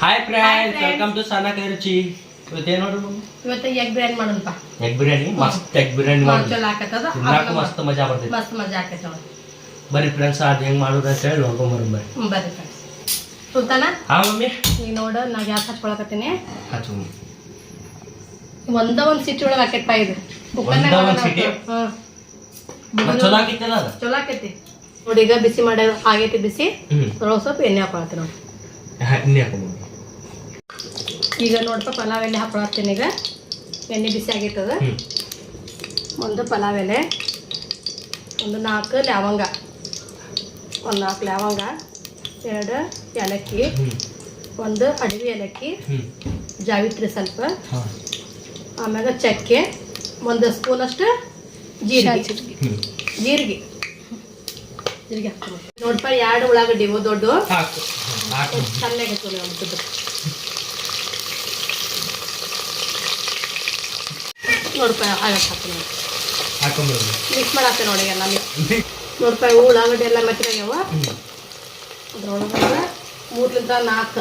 Hi friends. Welcome to Sana Kairuchi ಇವತ್ತೇ ನೋಡ್ರಿ ಇವತ್ತು ಎಗ್ ಬಿರಿಯಾನಿ ಮಾಡೋಣಪ್ಪ. ಎಗ್ ಬಿರಿಯಾನಿ ಮಸ್ತ್ ಎಗ್ ಬಿರಿಯಾನಿ ಮಾಡೋಣ ಚಲೋ ಆಕತ್ತದ ತಿನ್ನಾಕ ಮಸ್ತ್ ಮಜಾ ಬರ್ತೈತಿ. ಮಸ್ತ್ ಮಜಾ ಆಕತ್ತ ಬರಿ ಬರ್ರಿ ಫ್ರೆಂಡ್ಸ್ ಅದ್ ಹೆಂಗ್ ಮಾಡೋದು ಅಂತ ಹೇಳಿ ನೋಡ್ಕೊಂಬರ್ರಿ ಬರ್ರಿ ಹ್ಞೂ ಬರ್ರಿ ಫ್ರೆಂಡ್ಸ್ ಸುಲ್ತಾನ? ಹಾ ಮಮ್ಮಿ? ಈಗ ನೋಡು ನಾ ಗ್ಯಾಸ್ ಹಚ್ಕೊಳಕತ್ತೀನಿ. ಹಚ್ಚು ಒಂದ ಒಂದ್ ಸಿಟಿ ಒಳಗೆ ಹಾಕೈತಪ್ಪ ಇದು? ಹ್ಮ್. ಮತ್ತ್ ಚಲೋ ಆಗಿತ್ತಲ್ಲ ಅದ? ಚಲೋ ಆಕೈತಿ. ನೋಡಿ ಈಗ ಬಿಸಿ ಮಾಡ್ಯಾರ ಆಗೈತಿ ಬಿಸಿ. ಸ್ವಲ್ಪ ಎಣ್ಣೆ ಹಾಕೊಳತ್ತೀನಿ ನೋಡಿ. ಎಣ್ಣೆ ಹಾಕೊಂಬ ಈಗ ನೋಡಪ್ಪ ಪಲಾವ್ ಎಲೆ ಹಾಕೊಳತ್ತೀನಿ ಈಗ. ಎಣ್ಣೆ ಬಿಸಿ ಆಗೈತದ ಒಂದು ಪಲಾವ್ ಎಲೆ ಒಂದು ನಾಲ್ಕು ಲವಂಗ ಒಂದು ನಾಲ್ಕು ಲವಂಗ ಎರಡು ಏಲಕ್ಕಿ ಒಂದು ಅಡವಿ ಏಲಕ್ಕಿ ಜಾವಿತ್ರಿ ಸ್ವಲ್ಪ. ಆಮೇಲೆ ಆಮ್ಯಾಗ ಚಕ್ಕೆ ಒಂದು ಸ್ಪೂನಷ್ಟು ಜೀರಿಗೆ. ಜೀರಿಗೆ. ಜೀರಿಗೆ. ಹಾಕ್ತೀನಿ. ನೋಡಪ್ಪ ಎರಡು ಉಳ್ಳಾಗಡ್ಡಿ ದೊಡ್ಡ. ಚೆನ್ನಾಗಿ ಹಾಕ್ತೀನಿ ರೂಪಾಯಿ ನೋಡಪ್ಪ ಆಗಕ್ಕೆ ನೋಡಿ ಮಿಕ್ಸ್ ಮಾಡಾಕ್ತೆ ನೋಡಿ ಎಲ್ಲ ಮಿಕ್ಸ್ ರೂಪಾಯಿ ಉಳ್ಳಾಗಡ್ಡಿ ಎಲ್ಲ ಮೆತ್ತಗಾಗ್ಯಾವ ಅದ್ರೊಳಗೆ ಮೂರ್ಲಿಂದ ನಾಲ್ಕು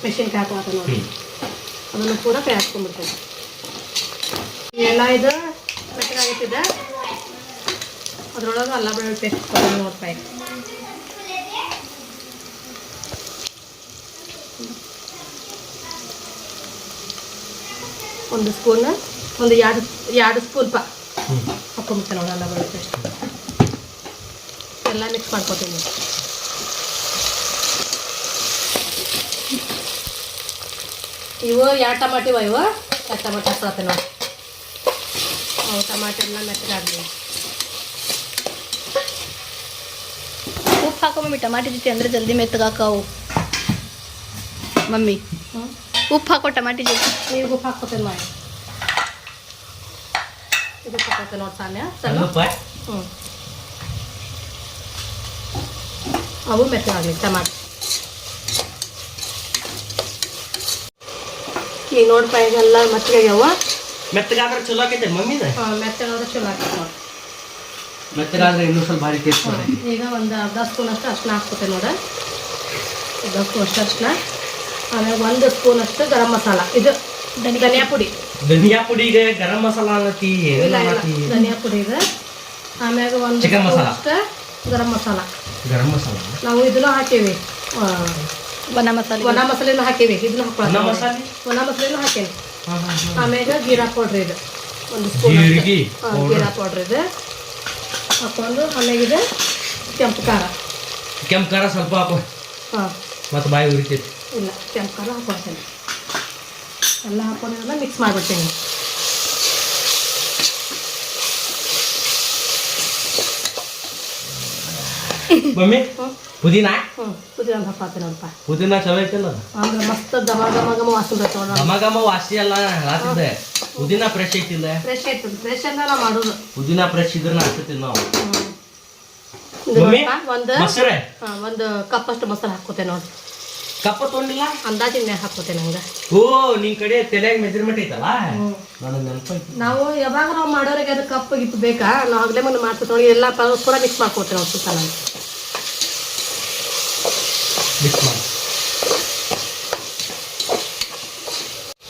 ಮೆಣಸಿನ್ಕಾಯಿ ಹಾಕೋತ ನೋಡಿ. ಅದನ್ನು ಪೂರ ಹಾಕ್ಕೊಂಡ್ಬಿಡ್ತೇನೆ. ಎಲ್ಲ ಇದು ಮೆತ್ತಗಾಗೈತಿದೆ ಅದ್ರೊಳಗೆ ಅಲ್ಲ ಬೆಳ್ಳುಳ್ಳಿ ಪೇಸ್ಟ್ ನೂರು ರೂಪಾಯಿ ಒಂದು ಸ್ಪೂನ್ ಒಂದು ಎರಡು ಎರಡು ಸ್ಪೂನ್ ಪಾ. ಹ್ಮ್. ನೋಡಲ್ಲ ನೋಡಿ ಅಲ್ಲ ಬೆಳ್ಳುಳ್ಳಿ ಎಲ್ಲ ಮಿಕ್ಸ್ ಮಾಡ್ಕೊತೀನಿ ಇವು ಎರಡು ಟಮಾಟಿ ಇವ ಇವು. ಎರಡು ಟಮಾಟಿ ಹಾಕೋತೆ ನೋಡಿ. ಅವು ಟಮಾಟಿ ಎಲ್ಲ ಮೆತ್ತಗಾಗಲಿ ಉಪ್ಪು ಹಾಕೋ ಮಮ್ಮಿ ಟಮಾಟಿ ಜೊತೆ ಅಂದರೆ ಜಲ್ದಿ ಮೆತ್ತಗಾಕವು ಮಮ್ಮಿ. ಹ್ಞೂ ಉಪ್ಪು ಹಾಕೋ ಟಮಾಟಿ ಜೊತೆ. ನೀವು ಉಪ್ಪು ಹಾಕ್ಕೊತೇನೆ ಮಾಡಿ. ಇದು ಹಾಕೋತೆ ನೋಡಿ ಸಾನ್ಯ. ಸಣ್ಣಪ್ಪ. ಹ್ಞೂ ಅವು ಮೆತ್ತಗಾಗಲಿ ಟಮಾಟ. ಈಗ ನೋಡಪ್ಪ ಈಗೆಲ್ಲ ಮೆತ್ತಗಾಗ್ಯಾವ ಮೆತ್ತಗಾದ್ರೆ ಚಲೋ ಆಕೈತೆ ಮಮ್ಮಿದ? ಹಾಂ ಮೆತ್ತಗಾದ್ರೆ ಚಲೋ ಆಗ್ತದೆ ನೋಡಿ. ಮೆತ್ತಗಾದ್ರೆ ಇನ್ನೂ ಸ್ವಲ್ಪ ಭಾರಿ ಟೇಸ್ಟ್ ಈಗ ಒಂದು ಅರ್ಧ ಸ್ಪೂನ್ ಅಷ್ಟು ಅರ್ಶಿನ ಹಾಕ್ಕೊತೆ ನೋಡ. ಅರ್ಧ ಸ್ಪೂನ್ ಅಷ್ಟು ಅರ್ಶಿನ ಆಮೇಲೆ ಒಂದು ಸ್ಪೂನ್ ಅಷ್ಟು ಗರಂ ಮಸಾಲ. ಇದು ಧನಿಯಾ ಪುಡಿ. ಧನಿಯಾ ಪುಡಿಗೆ ಗರಂ ಮಸಾಲ ಅನ್ನತಿ ಧನಿಯಾ ಪುಡಿ ಇದೆ ಆಮ್ಯಾಗ ಒಂದು ಚಿಕನ್ ಮಸಾಲ. ಅಷ್ಟು ಗರಂ ಮಸಾಲ. ಗರಂ ಮಸಾಲ? ನಾವು ಇದನ್ನು ಹಾಕೇವಿ. ಒಣ ವನ ಮಸಾಲೆ. ಒಣ ಮಸಾಲೆನೂ ಹಾಕೇವಿ. ಇದನ್ನ ಒಣ ಹಾಕೊಳ್ಳೋಣ ಮಸಾಲೆ? ಒಣ ಮಸಾಲೆನೂ ಹಾಕೇನಿ. ಆಮ್ಯಾಗ ಜೀರಾ ಪೌಡ್ರ್ ಇದು. ಒಂದು ಸ್ಪೂನ್. ಜೀರಾ ಪೌಡ್ರ್ ಇದೆ. ಹಾಕೊಂಡು ಆಮ್ಯಾಗ ಇದು ಕೆಂಪು ಖಾರ. ಕೆಂಪು ಖಾರ ಸ್ವಲ್ಪ ಹಾಕೋ. ಹಾಂ. ಮತ್ತೆ ಬಾಯಿ ಉರಿತೈತಿ. ಇಲ್ಲ ಕೆಂಪು ಖಾರ ಹಾಕೊಳ್ತೇನೆ ಎಲ್ಲ ಹಾಕೊಂಡಿರೋದ ಮಿಕ್ಸ್ ಮಾಡಿಬಿಡ್ತೀನಿ. ಮಮ್ಮಿ ಪುದೀನ? ಪುದೀನ ಹಾಕೋತೀನಿ ನೋಡಪ್ಪ. ಪುದೀನ ಚಲೋ ಐತಲ್ಲ? ಅಂದ್ರೆ ಮಸ್ತ್ ಘಮ ಘಮ ಘಮ ವಾಸನೆ ಘಮ ಘಮ ವಾಸಿ ಅಲ್ಲ ಹಾಕಿದ್ದೆ ಪುದೀನ ಫ್ರೆಶ್ ಐತಿಲ್ಲ? ಫ್ರೆಶ್ ಐತಿ ಫ್ರೆಶ್ ಎಲ್ಲ ನಾವು ಮಾಡೋದು. ಪುದೀನ ಫ್ರೆಶ್ ಇದ್ರನ್ನ ಹಾಕ್ತಿವಿ ನಾವು? ನೋಡಪ್ಪ, ಒಂದು ಕಪ್ ಅಷ್ಟು ಒಂದು ಕಪ್ಪಷ್ಟು ಮೊಸರು ಹಾಕೋತೇನೆ ನೋಡಿ. ಕಪ್ಪ ತೊಗೊಂಡಿಲ್ಲ ಅಂದಾಜಿನ ಮ್ಯಾಗ ಹಾಕ್ಕೋತೇನೆ ಹಂಗೆ? ಓ ನಿನ್ ಕಡೆ ತಲೆಯಾಗ ಮೆಜರ್ಮೆಂಟ್ ಐತಲ್ಲ? ನನಗೆ ನೆನಪೈತಿ ನಾವು ಯಾವಾಗ ನಾವು ಮಾಡೋರಿಗೆ ಅದು ಕಪ್ಪ ಗಿಪ್ ಬೇಕಾ? ನಾವು ಆಗಲೇ ಮುಂದೆ ಮಾಡ್ತೀವಿ ಎಲ್ಲ ಕೂಡ ಪೂರ ಮಿಕ್ಸ್ ಮಾಡ್ಕೊತೇವೆ ನೋಡಿ ಸುತ್ತ ನಾನು ಮಿಕ್ಸ್ ಮಾಡಿ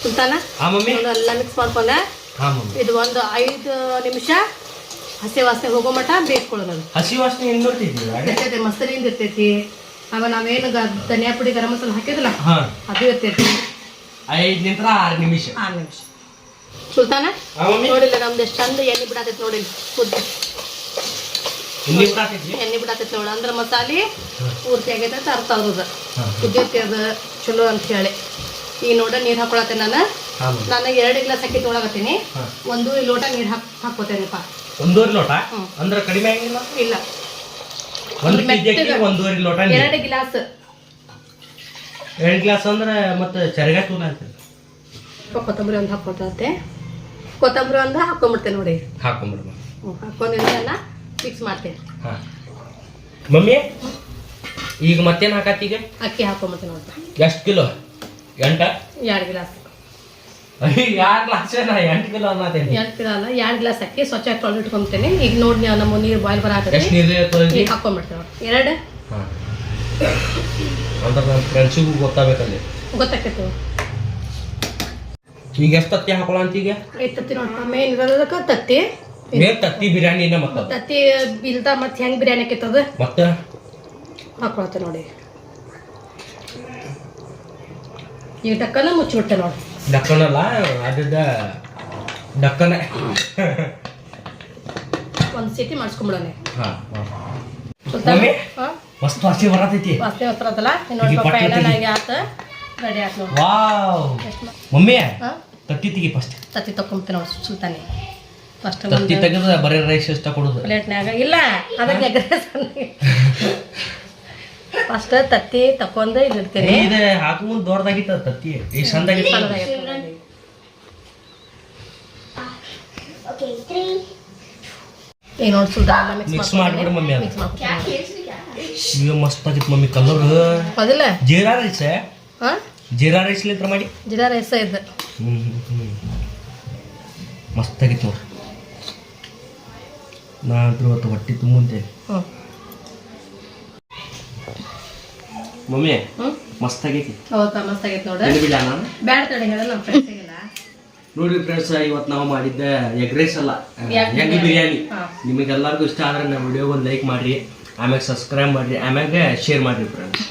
ಸುಲ್ತಾನ ಎಲ್ಲ ಮಿಕ್ಸ್ ಮಾಡ್ಕೊಂಡೆ. ಇದು ಒಂದು ಐದು ನಿಮಿಷ. ಹಸಿ ವಾಸನೆ ಹೋಗೋ ಮಟ್ಟ ಬೇಯಿಸ್ಕೊಳ್ಳೋದು ಹಸಿ ವಾಸನೆ ಹೆಂಗ್ ನೋಡ್ತಿದ್ವಿ ಮೊಸರಿಂದ ಇರ್ತೈತಿ ಆಮೇಲೆ ನಾವೇನು ಗ ಧನಿಯಾ ಪುಡಿ ಗರಂ ಮಸಾಲ ಹಾಕಿದ್ರಲ್ಲ ಹಾ. ಅದು ಇರ್ತೈತಿ ಐದ್ ನಿಂತ್ರ ಆರು ನಿಮಿಷ. ಆರು ನಿಮಿಷ. ಸುಲ್ತಾನ? ಹಾ ಮಮ್ಮಿ. ನೋಡಿಲ್ಲ ನಮ್ದು ಎಷ್ಟು ಚಂದ ಎಣ್ಣೆ ಬಿಡತೈತಿ ನೋಡಿ ಕುದ್ದು ಎಣ್ಣೆ ಬಿಡತೈತಿ? ನೋಡಿ. ಅಂದ್ರೆ ಮಸಾಲೆ ಪೂರ್ತಿ ಆಗೈತೆ ಅಂತ ಅರ್ಥ ಆಗೋದು. ಹಾ. ಕುದ್ದೈತಿ ಅದು ಚಲೋ ಅಂತ ಹೇಳಿ. ಈ ನೋಡ ನೀರು ಹಾಕೊಳತ್ತೆ ನಾನು. ನನಗೆ ಎರಡು ಗ್ಲಾಸ್ ಅಕ್ಕಿ ತೊಗೊಳಕತ್ತೀನಿ. ಒಂದು ಲೋಟ ನೀರು ಹಾಕ್ ಹಾಕೋತೇನಪ್ಪ ಒಂದೂವರೆ ಲೋಟ? ಅಂದ್ರೆ ಅಂದ್ರ ಕಡಿಮೆ ಆಗಿಲ್ಲ? ಇಲ್ಲ. ಒಂದು. ಕೆಜಿ ಒಂದೂವರೆ ಲೋಟ ನೀರು. ಎರಡು ಗ್ಲಾಸ್. ಎರಡು ಗ್ಲಾಸ್ ಅಂದ್ರೆ ಮತ್ತೆ ಚರಗ ತೂನ ಅಂತ ಕೊತ್ತಂಬರಿ ಒಂದು ಹಾಕೊಳ್ತೈತೆ ಕೊತ್ತಂಬರಿ ಒಂದು ಹಾಕೊಂಡ್ಬಿಡ್ತೇನೆ ನೋಡಿ. ಹಾಕೊಂಡ್ಬಿಡ ಹ್ಞೂ ಹಾಕೊಂಡಿದ್ದೆಲ್ಲ ಮಿಕ್ಸ್ ಮಾಡ್ತೇನೆ ಹಾ. ಮಮ್ಮಿ ಈಗ ಮತ್ತೇನ್ ಹಾಕತ್ತೀಗ? ಅಕ್ಕಿ ಹಾಕೊಂಡ್ಬಿಡ್ತೇನೆ ನೋಡಿ ಎಷ್ಟು ಕಿಲೋ? ಎಂಟ? ಎರಡು ಗ್ಲಾಸ್. ಯಾರ್ ಗ್ಲಾಸ್ ಎಂಟು ಕಿಲೋ ಅನ್ನತೇನಿ ಎರಡು ಕಿಲೋ ಅಲ್ಲ ಎರಡು ಗ್ಲಾಸ್ ಅಕ್ಕಿ ಸ್ವಚ್ಛ ತೊಳೆದು ಇಟ್ಕೊಂತೇನೆ. ಈಗ ನೋಡಿ ನೀವು ನಮ್ಮ ನೀರು ಬಾಯ್ಲ್ ಬರ ಎಷ್ಟು ನೀರು ಈಗ ಹಾಕೊಂಡ್ಬಿಡ್ತೇವೆ ಎರಡು? ಹಾ. ಅಂದ್ರೆ ನನ್ನ ಫ್ರೆಂಡ್ಸಿಗೂ ಗೊತ್ತಾಗಬೇಕಲ್ಲಿ ಗೊತ್ತಾಕೈತಿ ಈಗ ಎಷ್ಟು ತತ್ತಿ ಹಾಕೊಳ್ಳೋ ಅಂತ ಈಗ? ಐದು ತತ್ತಿ ನೋಡಪ್ಪ ಮೇನ್ ಇರೋದಕ್ಕೆ ತತ್ತಿ. ಮೇನ್ ತತ್ತಿ ಬಿರಿಯಾನಿನ ಮತ್ತೆ ತತ್ತಿ ಇಲ್ದ ಮತ್ತೆ ಹೆಂಗ್ ಬಿರಿಯಾನಿ ಆಕೈತದ ಮತ್ತೆ? ಹಾಕೊಳತ್ತೆ ನೋಡಿ. ಈಗ ಟಕ್ಕನ ಮುಚ್ಚಿಬಿಟ್ಟೆ ನೋಡಿ. ಡಕ್ಕನಲ್ಲ ಅದ ಡಕ್ಕನ ಒಂದು ಸೀಟಿ ಮಾಡಿಸ್ಕೊಂಬಿಡೋಣ. ಹಾ ಮಮ್ಮಿ? ಮಸ್ತ್ ವಾಸಿ ಬರತೈತಿ. ವಾಸನೆ ಹತ್ರದಲ್ಲ. ನನಗೆ ಆತ. ರೆಡಿ ನೋಡಿ. ವಾವ್. ಮಮ್ಮಿ ತತ್ತಿ ತೆಗಿ ಫಸ್ಟ್ ತತ್ತಿ ತಕೊಂಬಿಡ್ತೆ ನೋಡಿ ಸುಲ್ತಾನೆ. ಫಸ್ಟ್ ತತ್ತಿ ತೆಗೆದ ಬರೀ ರೈಸ್ ಇಷ್ಟ ಕೊಡುದು. ಪ್ಲೇಟ್ನ್ಯಾಗ ಇಲ್ಲ ಅದಕ್ಕೆ ಫಸ್ಟ್ ತತ್ತಿ ತಕೊಂಡ ಇಲ್ಲಿ ಇದೆ ಹಾಕು ಮುಂದೆ ದೊಡ್ಡದಾಗಿತ್ತು ದೊಡ್ಡದಾಗಿತ್ತ ತತ್ತಿ. ಈ ಸಣ್ಣದಾಗಿತ್ತ. ಈಗ ನೋಡಿ ಸುಲ್ತಾನ ಮಿಕ್ಸ್ ಮಾಡ್ಬಿಡು ಮಮ್ಮಿ ಅದು ಇವ ಮಸ್ತ್ ಆಗಿತ್ತು ಮಮ್ಮಿ ಕಲರ್ ಹೌದಿಲ್ಲ ಜೀರಾ ರೈಸ್ ಹಾಂ ಜೀರಾ ರೈಸ್ ಲಿಂತ್ರ ಮಾಡಿ. ಜೀರಾ ರೈಸ್ ಇದು ಮಸ್ತ್ ಆಗಿತ್ತು ನೋಡ್ರಿ ನಾ ಅಂತೂ ಹೊಟ್ಟೆ ಹೊಟ್ಟಿ ತುಂಬುಂತೆ. ಹ್ಞೂ ಮಮ್ಮಿ ಮಸ್ತ್ ಆಗೈತಿ ಹೌದಾ ಮಸ್ತ್ ಆಗೈತೆ ನೋಡ್ರಿ ನೆನಪಿಲ್ಲ ನಾನು? ಬ್ಯಾಡ ತಡಿ ಹೇಳ ನಮ್ಮ ಫ್ರೆಂಡ್ಸಿಗೆಲ್ಲ ನೋಡ್ರಿ ಫ್ರೆಂಡ್ಸ್ ಇವತ್ತು ನಾವು ಮಾಡಿದ್ದ ಎಗ್ ರೈಸ್ ಅಲ್ಲ ಎಗ್ ಬಿರಿಯಾನಿ ನಿಮಗೆಲ್ಲರಿಗೂ ಇಷ್ಟ ಆದ್ರೆ ನಮ್ಮ ವಿಡಿಯೋ ಒಂದು ಲೈಕ್ ಮಾಡಿರಿ ಆಮ್ಯಾಗ ಸಬ್ಸ್ಕ್ರೈಬ್ ಮಾಡಿರಿ ಆಮ್ಯಾಗ ಶೇರ್ ಮಾಡ್ರಿ ಫ್ರೆಂಡ್ಸ್